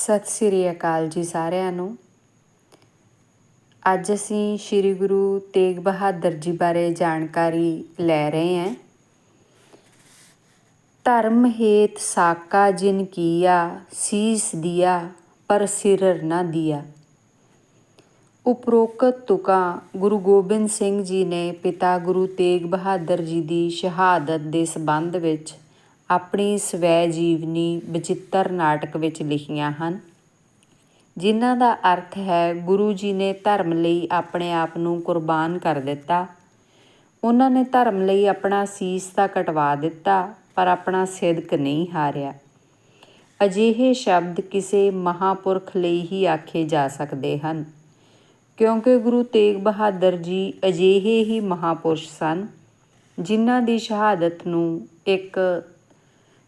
ਸਤਿ ਸ੍ਰੀ ਅਕਾਲ ਜੀ ਸਾਰਿਆਂ ਨੂੰ। ਅੱਜ ਅਸੀਂ ਸ੍ਰੀ ਗੁਰੂ ਤੇਗ ਬਹਾਦਰ ਜੀ ਬਾਰੇ ਜਾਣਕਾਰੀ ਲੈ ਰਹੇ ਹਾਂ। ਧਰਮ ਹੇਤ ਸਾਕਾ ਜਿਨ ਕੀਆ, ਸੀਸ ਦਿਆ, ਪਰ ਸਿਰ ਨਾ ਦਿਆ। ਉਪਰੋਕਤ ਤੁਕਾਂ ਗੁਰੂ ਗੋਬਿੰਦ ਸਿੰਘ ਜੀ ਨੇ ਪਿਤਾ ਗੁਰੂ ਤੇਗ ਬਹਾਦਰ ਜੀ ਦੀ ਸ਼ਹਾਦਤ ਦੇ ਸਬੰਧ ਵਿੱਚ ਆਪਣੀ ਸਵੈ ਜੀਵਨੀ ਬਚਿੱਤਰ ਨਾਟਕ ਵਿੱਚ ਲਿਖੀਆਂ ਹਨ, ਜਿਨ੍ਹਾਂ ਦਾ ਅਰਥ ਹੈ ਗੁਰੂ ਜੀ ਨੇ ਧਰਮ ਲਈ ਆਪਣੇ ਆਪ ਨੂੰ ਕੁਰਬਾਨ ਕਰ ਦਿੱਤਾ। ਉਹਨਾਂ ਨੇ ਧਰਮ ਲਈ ਆਪਣਾ ਸੀਸ ਤਾਂ ਕਟਵਾ ਦਿੱਤਾ, ਪਰ ਆਪਣਾ ਸਿਦਕ ਨਹੀਂ ਹਾਰਿਆ। ਅਜਿਹੇ ਸ਼ਬਦ ਕਿਸੇ ਮਹਾਪੁਰਖ ਲਈ ਹੀ ਆਖੇ ਜਾ ਸਕਦੇ ਹਨ, ਕਿਉਂਕਿ ਗੁਰੂ ਤੇਗ ਬਹਾਦਰ ਜੀ ਅਜਿਹੇ ਹੀ ਮਹਾਪੁਰਸ਼ ਸਨ, ਜਿਨ੍ਹਾਂ ਦੀ ਸ਼ਹਾਦਤ ਨੂੰ ਇੱਕ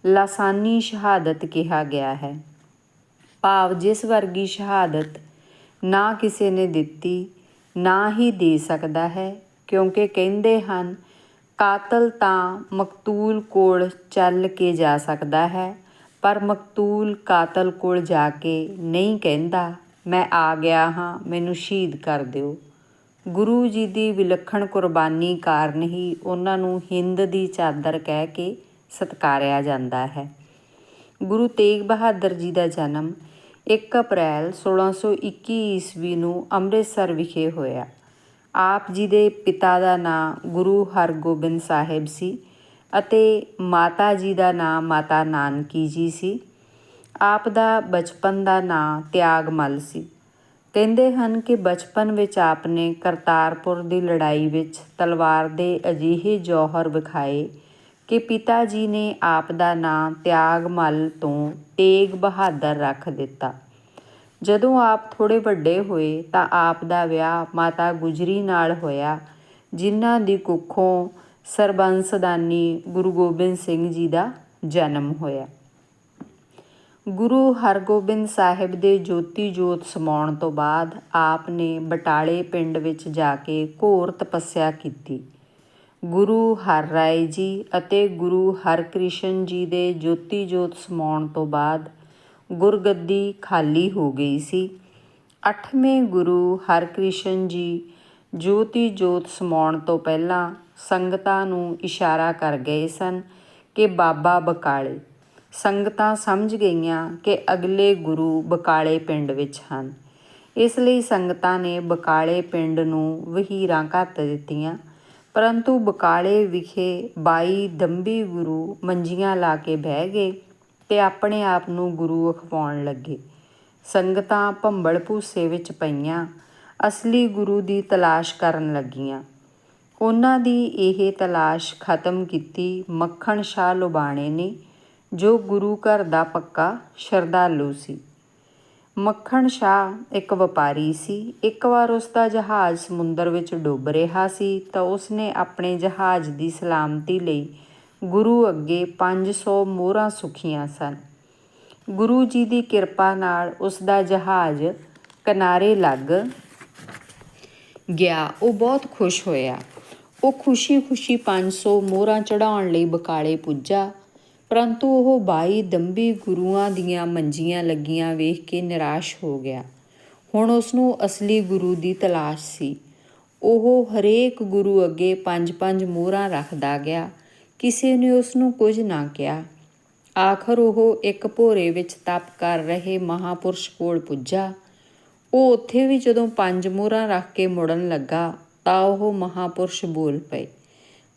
ਲਾਸਾਨੀ ਸ਼ਹਾਦਤ ਕਿਹਾ ਗਿਆ ਹੈ। ਭਾਵ ਜਿਸ ਵਰਗੀ ਸ਼ਹਾਦਤ ਨਾ ਕਿਸੇ ਨੇ ਦਿੱਤੀ, ਨਾ ਹੀ ਦੇ ਸਕਦਾ ਹੈ, ਕਿਉਂਕਿ ਕਹਿੰਦੇ ਹਨ, ਕਾਤਲ ਤਾਂ ਮਕਤੂਲ ਕੋਲ ਚੱਲ ਕੇ ਜਾ ਸਕਦਾ ਹੈ, ਪਰ ਮਕਤੂਲ ਕਾਤਲ ਕੋਲ ਜਾ ਕੇ ਨਹੀਂ ਕਹਿੰਦਾ, ਮੈਂ ਆ ਗਿਆ ਹਾਂ, ਮੈਨੂੰ ਸ਼ਹੀਦ ਕਰ ਦਿਓ ਗੁਰੂ ਜੀ ਦੀ ਵਿਲੱਖਣ ਕੁਰਬਾਨੀ ਕਾਰਨ ਹੀ ਉਹਨਾਂ ਨੂੰ ਹਿੰਦ ਦੀ ਚਾਦਰ ਕਹਿ ਕੇ ਸਤਕਾਰਿਆ ਜਾਂਦਾ ਹੈ। ਗੁਰੂ ਤੇਗ ਬਹਾਦਰ ਜੀ ਦਾ ਜਨਮ 1 ਅਪ੍ਰੈਲ 1621 ਈਸਵੀ ਨੂੰ ਅੰਮ੍ਰਿਤਸਰ ਵਿਖੇ ਹੋਇਆ। ਆਪ ਜੀ ਦੇ ਪਿਤਾ ਦਾ ਨਾਮ ਗੁਰੂ ਹਰਗੋਬਿੰਦ ਸਾਹਿਬ ਸੀ ਅਤੇ ਮਾਤਾ ਜੀ ਦਾ ਨਾਮ ਮਾਤਾ ਨਾਨਕੀ ਜੀ ਸੀ। ਆਪ ਦਾ ਬਚਪਨ ਦਾ ਨਾਮ ਤਿਆਗਮਲ ਸੀ। ਕਹਿੰਦੇ ਹਨ ਕਿ ਬਚਪਨ ਵਿੱਚ ਆਪ ਨੇ ਕਰਤਾਰਪੁਰ ਦੀ ਲੜਾਈ ਵਿੱਚ ਤਲਵਾਰ ਦੇ ਅਜਿਹੇ ਜੌਹਰ ਵਿਖਾਏ ਕਿ ਪਿਤਾ ਜੀ ਨੇ ਆਪ ਦਾ ਨਾਂ ਤਿਆਗਮਲ ਤੋਂ ਤੇਗ ਬਹਾਦਰ ਰੱਖ ਦਿੱਤਾ। ਜਦੋਂ ਆਪ ਥੋੜੇ ਵੱਡੇ ਹੋਏ ਤਾਂ ਆਪ ਦਾ ਵਿਆਹ ਮਾਤਾ ਗੁਜਰੀ ਨਾਲ ਹੋਇਆ, ਜਿਨ੍ਹਾਂ ਦੀ ਕੁੱਖੋਂ ਸਰਬੰਸਦਾਨੀ ਗੁਰੂ ਗੋਬਿੰਦ ਸਿੰਘ ਜੀ ਦਾ ਜਨਮ ਹੋਇਆ। ਗੁਰੂ ਹਰਗੋਬਿੰਦ ਸਾਹਿਬ ਦੇ ਜੋਤੀ ਜੋਤ ਸਮਾਉਣ ਤੋਂ ਬਾਅਦ ਆਪ ਨੇ ਬਟਾਲੇ ਪਿੰਡ ਵਿੱਚ ਜਾ ਕੇ ਘੋਰ ਤਪੱਸਿਆ ਕੀਤੀ। ਗੁਰੂ ਹਰ ਰਾਏ ਜੀ ਅਤੇ ਗੁਰੂ ਹਰਕ੍ਰਿਸ਼ਨ ਜੀ ਦੇ ਜੋਤੀ ਜੋਤ ਸਮਾਉਣ ਤੋਂ ਬਾਅਦ ਗੁਰਗੱਦੀ ਖਾਲੀ ਹੋ ਗਈ ਸੀ। ਅੱਠਵੇਂ ਗੁਰੂ ਹਰਕ੍ਰਿਸ਼ਨ ਜੀ ਜੋਤੀ ਜੋਤ ਸਮਾਉਣ ਤੋਂ ਪਹਿਲਾਂ ਸੰਗਤਾਂ ਨੂੰ ਇਸ਼ਾਰਾ ਕਰ ਗਏ ਸਨ ਕਿ ਬਾਬਾ ਬਕਾਲੇ। ਸੰਗਤਾਂ ਸਮਝ ਗਈਆਂ ਕਿ ਅਗਲੇ ਗੁਰੂ ਬਕਾਲੇ ਪਿੰਡ ਵਿੱਚ ਹਨ। ਇਸ ਲਈ ਸੰਗਤਾਂ ਨੇ ਬਕਾਲੇ ਪਿੰਡ ਨੂੰ ਵਹੀਰਾਂ ਘੱਤ ਦਿੱਤੀਆਂ ਪਰੰਤੂ ਬਕਾਲੇ ਵਿਖੇ ਬਾਈ ਦੰਬੀ ਗੁਰੂ ਮੰਜੀਆਂ ਲਾ ਕੇ ਬਹਿ ਗਏ ਤੇ ਆਪਣੇ ਆਪ ਨੂੰ ਗੁਰੂ ਅਖਵਾਉਣ ਲੱਗੇ। ਸੰਗਤਾਂ ਭੰਬਲ ਭੂਸੇ ਵਿੱਚ ਪਈਆਂ, ਅਸਲੀ ਗੁਰੂ ਦੀ ਤਲਾਸ਼ ਕਰਨ ਲੱਗੀਆਂ। ਉਹਨਾਂ ਦੀ ਇਹ ਤਲਾਸ਼ ਖਤਮ ਕੀਤੀ ਮੱਖਣ ਸ਼ਾਹ ਲੁਬਾਣੇ ਨੇ, ਜੋ ਗੁਰੂ ਘਰ ਦਾ ਪੱਕਾ ਸ਼ਰਧਾਲੂ ਸੀ। ਮੱਖਣ ਸ਼ਾਹ ਇੱਕ ਵਪਾਰੀ ਸੀ। ਇੱਕ ਵਾਰ ਉਸ ਦਾ ਜਹਾਜ਼ ਸਮੁੰਦਰ ਵਿੱਚ ਡੁੱਬ ਰਿਹਾ ਸੀ ਤਾਂ ਉਸ ਨੇ ਆਪਣੇ ਜਹਾਜ਼ ਦੀ ਸਲਾਮਤੀ ਲਈ ਗੁਰੂ ਅੱਗੇ 500 ਮੋਹਰਾਂ ਸੁਖੀਆਂ ਸਨ। ਗੁਰੂ ਜੀ ਦੀ ਕਿਰਪਾ ਨਾਲ ਉਸ ਦਾ ਜਹਾਜ਼ ਕਿਨਾਰੇ ਲੱਗ ਗਿਆ। ਉਹ ਬਹੁਤ ਖੁਸ਼ ਹੋਇਆ। ਉਹ ਖੁਸ਼ੀ-ਖੁਸ਼ੀ 500 ਮੋਹਰਾਂ ਚੜਾਉਣ ਲਈ ਬਕਾਲੇ ਪੁੱਜਾ। ਪਰੰਤੂ ਉਹ ਬਾਈ ਦੰਬੀ ਗੁਰੂਆਂ ਦੀਆਂ ਮੰਜੀਆਂ ਲੱਗੀਆਂ ਵੇਖ ਕੇ ਨਿਰਾਸ਼ ਹੋ ਗਿਆ। ਹੁਣ ਉਸ ਨੂੰ ਅਸਲੀ ਗੁਰੂ ਦੀ ਤਲਾਸ਼ ਸੀ। ਉਹ ਹਰੇਕ ਗੁਰੂ ਅੱਗੇ ਪੰਜ-ਪੰਜ ਮੋਹਰਾਂ ਰੱਖਦਾ ਗਿਆ। ਕਿਸੇ ਨੇ ਉਸ ਨੂੰ ਕੁਝ ਨਾ ਕਿਹਾ। ਆਖਰ ਉਹ ਇੱਕ ਭੋਰੇ ਵਿੱਚ ਤਪ ਕਰ ਰਹੇ ਮਹਾਪੁਰਸ਼ ਕੋਲ ਪੁੱਜਾ। ਉਹ ਉੱਥੇ ਵੀ ਜਦੋਂ ਪੰਜ ਮੋਹਰਾਂ ਰੱਖ ਕੇ ਮੁੜਨ ਲੱਗਾ ਤਾਂ ਉਹ ਮਹਾਪੁਰਸ਼ ਬੋਲ ਪਏ,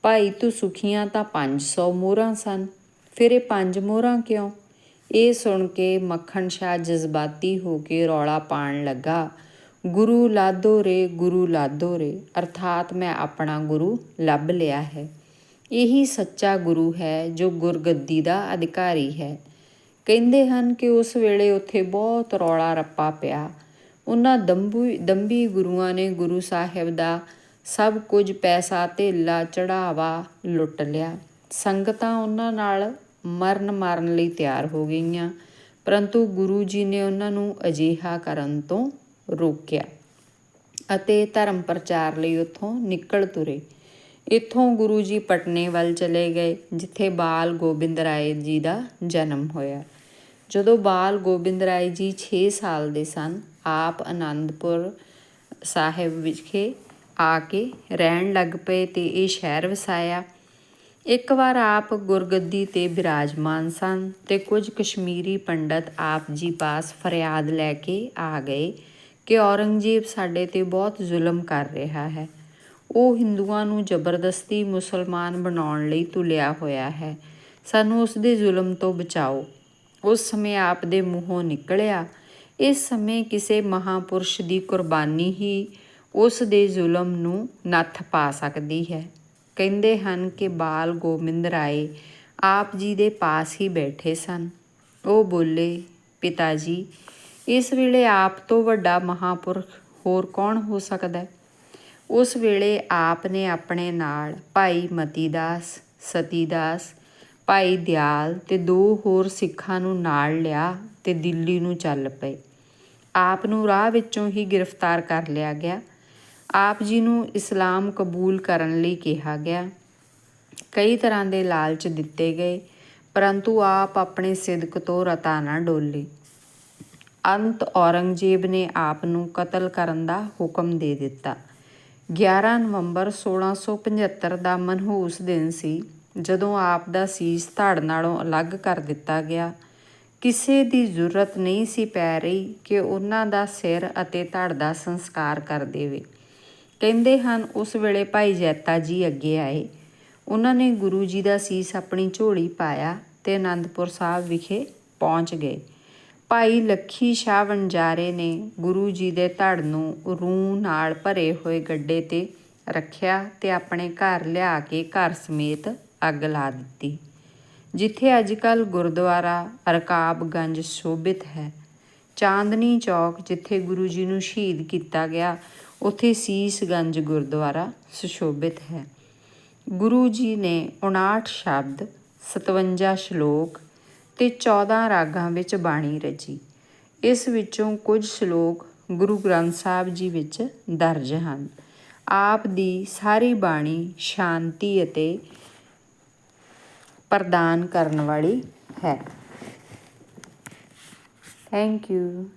ਭਾਈ ਤੂੰ ਸੁਖੀਆਂ ਤਾਂ 500 ਮੋਹਰਾਂ ਸਨ। ਫਿਰ ਇਹ ਪੰਜ ਮੋਹਰਾਂ ਕਿਉਂ? ਇਹ ਸੁਣ ਕੇ ਮੱਖਣ ਸ਼ਾਹ ਜਜ਼ਬਾਤੀ ਹੋ ਕੇ ਰੌਲਾ ਪਾਣ ਲੱਗਾ। ਗੁਰੂ ਲਾਦੋ ਰੇ, ਗੁਰੂ ਲਾਦੋ ਰੇ, ਅਰਥਾਤ ਮੈਂ ਆਪਣਾ ਗੁਰੂ ਲੱਭ ਲਿਆ ਹੈ। ਇਹੀ ਸੱਚਾ ਗੁਰੂ ਹੈ ਜੋ ਗੁਰਗੱਦੀ ਦਾ ਅਧਿਕਾਰੀ ਹੈ। ਕਹਿੰਦੇ ਹਨ ਕਿ ਉਸ ਵੇਲੇ ਉੱਥੇ ਬਹੁਤ ਰੌਲਾ ਰੱਪਾ ਪਿਆ। ਉਹਨਾਂ ਦੰਬੂ, ਦੰਬੀ ਗੁਰੂਆਂ ਨੇ ਗੁਰੂ ਸਾਹਿਬ ਦਾ ਸਭ ਕੁਝ ਪੈਸਾ ਧੇਲਾ ਚੜਾਵਾ ਲੁੱਟ ਲਿਆ। ਸੰਗਤਾਂ ਉਹਨਾਂ ਨਾਲ ਮਰਨ ਮਾਰਨ ਲਈ ਤਿਆਰ ਹੋ ਗਈਆਂ। ਪਰੰਤੂ ਗੁਰੂ ਜੀ ਨੇ ਉਹਨਾਂ ਨੂੰ ਅਜੀਹਾ ਕਰਨ ਤੋਂ ਰੋਕਿਆ ਅਤੇ ਧਰਮ ਪ੍ਰਚਾਰ ਲਈ ਉੱਥੋਂ ਨਿਕਲ ਤੁਰੇ। ਇੱਥੋਂ ਗੁਰੂ ਜੀ ਪਟਨੇ ਵੱਲ ਚਲੇ ਗਏ, ਜਿੱਥੇ ਬਾਲ ਗੋਬਿੰਦ ਰਾਏ ਜੀ ਦਾ ਜਨਮ ਹੋਇਆ। ਜਦੋਂ ਬਾਲ ਗੋਬਿੰਦ ਰਾਏ ਜੀ 6 ਸਾਲ ਦੇ ਸਨ, ਆਪ ਆਨੰਦਪੁਰ ਸਾਹਿਬ ਵਿਖੇ ਆ ਕੇ ਰਹਿਣ ਲੱਗ ਪਏ ਤੇ ਇਹ ਸ਼ਹਿਰ ਵਸਾਇਆ। ਇੱਕ ਵਾਰ ਆਪ ਗੁਰਗੱਦੀ ਤੇ ਬਿਰਾਜਮਾਨ ਸਨ ਤੇ ਕੁਝ ਕਸ਼ਮੀਰੀ ਪੰਡਤ ਆਪ ਜੀ ਪਾਸ ਫਰਿਆਦ ਲੈ ਕੇ ਆ ਗਏ ਕਿ ਔਰੰਗਜ਼ੇਬ ਸਾਡੇ ਤੇ ਬਹੁਤ ਜ਼ੁਲਮ ਕਰ ਰਿਹਾ ਹੈ। ਉਹ ਹਿੰਦੂਆਂ ਨੂੰ ਜ਼ਬਰਦਸਤੀ ਮੁਸਲਮਾਨ ਬਣਾਉਣ ਲਈ ਤੁਲਿਆ ਹੋਇਆ ਹੈ। ਸਾਨੂੰ ਉਸ ਦੇ ਜ਼ੁਲਮ ਤੋਂ ਬਚਾਓ। ਉਸ ਸਮੇਂ ਆਪ ਦੇ ਮੂੰਹੋਂ ਨਿਕਲਿਆ। ਇਸ ਸਮੇਂ ਕਿਸੇ ਮਹਾਪੁਰਸ਼ ਦੀ ਕੁਰਬਾਨੀ ਹੀ ਉਸ ਦੇ ਜ਼ੁਲਮ ਨੂੰ ਨੱਥ ਪਾ ਸਕਦੀ ਹੈ। ਕਹਿੰਦੇ ਹਨ ਕਿ ਬਾਲ ਗੋਬਿੰਦ ਰਾਏ ਆਪ ਜੀ ਦੇ ਪਾਸ ਹੀ ਬੈਠੇ ਸਨ। ਉਹ ਬੋਲੇ ਪਿਤਾ ਜੀ ਇਸ ਵੇਲੇ ਆਪ ਤੋਂ ਵੱਡਾ ਮਹਾਪੁਰਖ ਹੋਰ ਕੌਣ ਹੋ ਸਕਦਾ ਹੈ ਉਸ ਵੇਲੇ ਆਪ ਨੇ ਆਪਣੇ ਨਾਲ ਭਾਈ ਮਤੀਦਾਸ, ਸਤੀਦਾਸ, ਭਾਈ ਦਿਆਲ ਤੇ ਦੋ ਹੋਰ ਸਿੱਖਾਂ ਨੂੰ ਨਾਲ ਲਿਆ ਤੇ ਦਿੱਲੀ ਨੂੰ ਚੱਲ ਪਏ। ਆਪ ਨੂੰ ਰਾਹ ਵਿੱਚੋਂ ਹੀ ਗ੍ਰਿਫਤਾਰ ਕਰ ਲਿਆ ਗਿਆ। ਆਪ ਜੀ ਨੂੰ ਇਸਲਾਮ ਕਬੂਲ ਕਰਨ ਲਈ ਕਿਹਾ ਗਿਆ। ਕਈ ਤਰ੍ਹਾਂ ਦੇ ਲਾਲਚ ਦਿੱਤੇ ਗਏ, ਪਰੰਤੂ ਆਪ ਆਪਣੇ ਸਿਦਕ ਤੋਂ ਰਤਾ ਨਾ ਡੋਲੇ। ਅੰਤ ਔਰੰਗਜ਼ੇਬ ਨੇ ਆਪ ਨੂੰ ਕਤਲ ਕਰਨ ਦਾ ਹੁਕਮ ਦੇ ਦਿੱਤਾ। 11 ਨਵੰਬਰ 1675 ਦਾ ਮਨਹੂਸ ਦਿਨ ਸੀ, ਜਦੋਂ ਆਪ ਦਾ ਸੀਸ ਧੜ ਨਾਲੋਂ ਅਲੱਗ ਕਰ ਦਿੱਤਾ ਗਿਆ। ਕਿਸੇ ਦੀ ਜ਼ਰੂਰਤ ਨਹੀਂ ਸੀ ਪੈ ਰਹੀ ਕਿ ਉਹਨਾਂ ਦਾ ਸਿਰ ਅਤੇ ਧੜ ਦਾ ਸੰਸਕਾਰ ਕਰ ਦੇਵੇ। ਕਹਿੰਦੇ ਹਨ, ਉਸ ਵੇਲੇ ਭਾਈ ਜੈਤਾ ਜੀ ਅੱਗੇ ਆਏ। ਉਹਨਾਂ ਨੇ ਗੁਰੂ ਜੀ ਦਾ ਸੀਸ ਆਪਣੀ ਝੋਲੀ ਪਾਇਆ ਤੇ ਅਨੰਦਪੁਰ ਸਾਹਿਬ ਵਿਖੇ ਪਹੁੰਚ ਗਏ। ਭਾਈ ਲੱਖੀ ਸ਼ਾਹ ਵਣਜਾਰੇ ਨੇ ਗੁਰੂ ਜੀ ਦੇ ਧੜ ਨੂੰ ਰੂਹ ਨਾਲ ਭਰੇ ਹੋਏ ਗੱਡੇ ਤੇ ਰੱਖਿਆ ਤੇ ਆਪਣੇ ਘਰ ਲਿਆ ਕੇ ਘਰ ਸਮੇਤ ਅੱਗ ਲਾ ਦਿੱਤੀ। ਜਿੱਥੇ ਅੱਜਕੱਲ ਗੁਰਦੁਆਰਾ, ਰਕਾਬਗੰਜ ਸ਼ੋਭਿਤ ਹੈ। ਚਾਂਦਨੀ ਚੌਕ, ਜਿੱਥੇ ਗੁਰੂ ਜੀ ਨੂੰ ਸ਼ਹੀਦ ਕੀਤਾ ਗਿਆ ਉੱਥੇ ਸੀਸਗੰਜ ਗੁਰਦੁਆਰਾ ਸੁਸ਼ੋਭਿਤ ਹੈ। ਗੁਰੂ ਜੀ ਨੇ 59 ਸ਼ਬਦ 57 ਸ਼ਲੋਕ ਤੇ 14 ਰਾਗਾਂ ਵਿੱਚ ਬਾਣੀ ਰਚੀ। ਇਸ ਵਿੱਚੋਂ ਕੁਝ ਸ਼ਲੋਕ ਗੁਰੂ ਗ੍ਰੰਥ ਸਾਹਿਬ ਜੀ ਵਿੱਚ ਦਰਜ ਹਨ। ਆਪ ਦੀ ਸਾਰੀ ਬਾਣੀ ਸ਼ਾਂਤੀ ਅਤੇ ਪ੍ਰਦਾਨ ਕਰਨ ਵਾਲੀ ਹੈ। Thank you